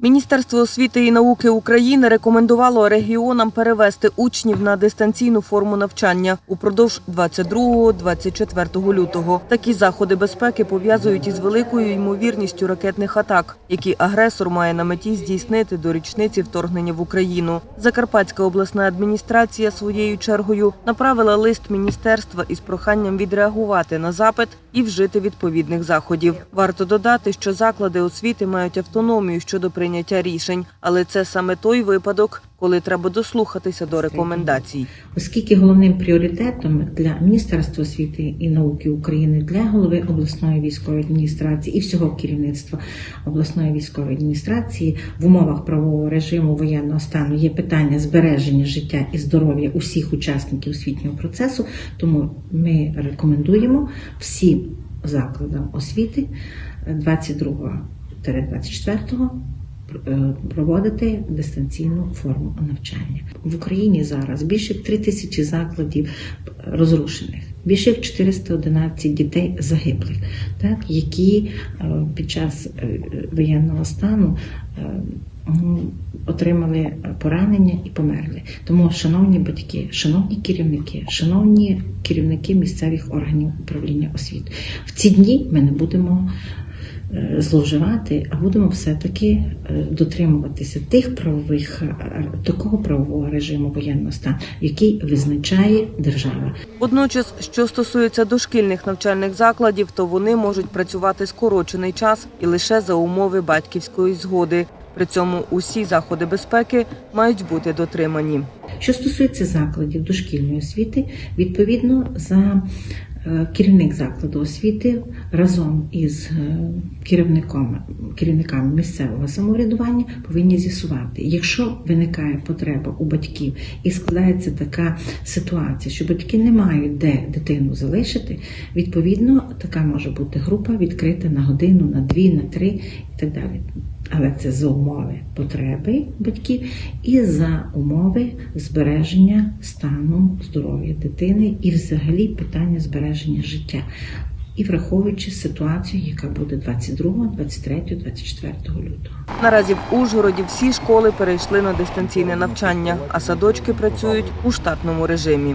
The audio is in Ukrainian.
Міністерство освіти і науки України рекомендувало регіонам перевести учнів на дистанційну форму навчання упродовж 22-24 лютого. Такі заходи безпеки пов'язують із великою ймовірністю ракетних атак, які агресор має на меті здійснити до річниці вторгнення в Україну. Закарпатська обласна адміністрація своєю чергою направила лист міністерства із проханням відреагувати на запит і вжити відповідних заходів. Варто додати, що заклади освіти мають автономію щодо прийняття рішень, але це саме той випадок, коли треба дослухатися до рекомендацій. Оскільки головним пріоритетом для Міністерства освіти і науки України, для голови обласної військової адміністрації і всього керівництва обласної військової адміністрації в умовах правового режиму воєнного стану є питання збереження життя і здоров'я усіх учасників освітнього процесу, тому ми рекомендуємо всім закладам освіти 22-24 е, проводити дистанційну форму навчання в Україні зараз більше як 3 тисячі закладів розрушених, більше як 411 дітей загиблих, так які е, під час е, воєнного стану. е, Отримали поранення і померли. Тому, шановні батьки, шановні керівники, шановні керівники місцевих органів управління освіти, в ці дні ми не будемо е, зловживати, а будемо все-таки е, дотримуватися тих правових е, такого правового режиму воєнного стану, який визначає держава. Водночас, що стосується дошкільних навчальних закладів, то вони можуть працювати скорочений час і лише за умови батьківської згоди. При цьому усі заходи безпеки мають бути дотримані. Що стосується закладів дошкільної освіти, відповідно за е, керівник закладу освіти разом із е, керівником керівниками місцевого самоврядування повинні з'ясувати, якщо виникає потреба у батьків і складається така ситуація, що батьки не мають де дитину залишити, відповідно така може бути група відкрита на годину, на дві, на три і так далі. Але це за умови потреби батьків і за умови збереження стану здоров'я дитини і взагалі питання збереження життя. І враховуючи ситуацію, яка буде 22, 23, 24 лютого. Наразі в Ужгороді всі школи перейшли на дистанційне навчання, а садочки працюють у штатному режимі.